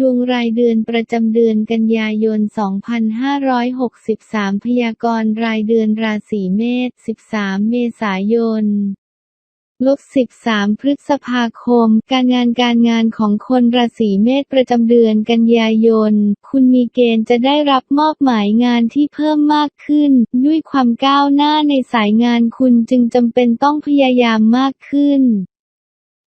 ดวงรายเดือนประจำเดือนกันยายน 2563 พยากรณ์รายเดือนราศีเมษ 13 เมษายนลบ13 พฤษภาคม การงานการงานของคนราศีเมษประจำเดือนกันยายน คุณมีเกณฑ์จะได้รับมอบหมายงานที่เพิ่มมากขึ้น ด้วยความก้าวหน้าในสายงานคุณจึงจำเป็นต้องพยายามมากขึ้น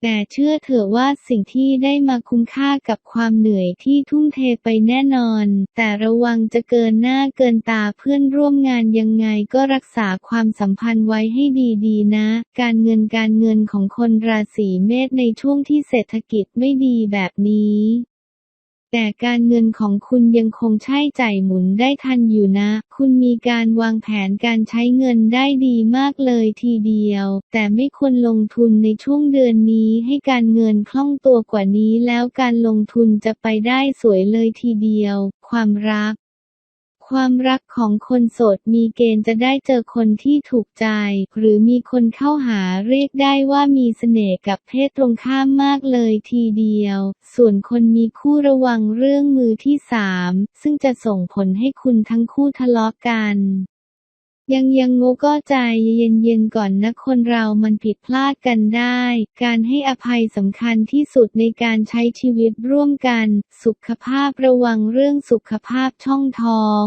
แต่เชื่อเถอะว่าสิ่งที่ได้มาคุ้มค่ากับความเหนื่อยที่ทุ่มเทไปแน่นอน แต่ระวังจะเกินหน้าเกินตาเพื่อนร่วมงานยังไงก็รักษาความสัมพันธ์ไว้ให้ดีๆนะ การเงินการเงินของคนราศีเมษในช่วงที่เศรษฐกิจไม่ดีแบบนี้ แต่การเงินของคุณยังคงใช้จ่ายหมุนได้ทันอยู่นะ คุณมีการวางแผนการใช้เงินได้ดีมากเลยทีเดียว แต่ไม่ควรลงทุนในช่วงเดือนนี้ให้การเงินคล่องตัวกว่านี้แล้วการลงทุนจะไปได้สวยเลยทีเดียว ความรัก ความรักของคนโสดมีเกณฑ์จะได้เจอคนที่ถูกใจ หรือมีคนเข้าหาเรียกได้ว่ามีเสน่ห์กับเพศตรงข้ามมากเลยทีเดียว ส่วนคนมีคู่ระวังเรื่องมือที่สามซึ่งจะส่งผลให้คุณทั้งคู่ทะเลาะกัน ยังยังโงก็ใจเย็นๆก่อนนะคนเรามันผิดพลาดกันได้ การให้อภัยสำคัญที่สุดในการใช้ชีวิตร่วมกัน สุขภาพระวังเรื่องสุขภาพช่องท้อง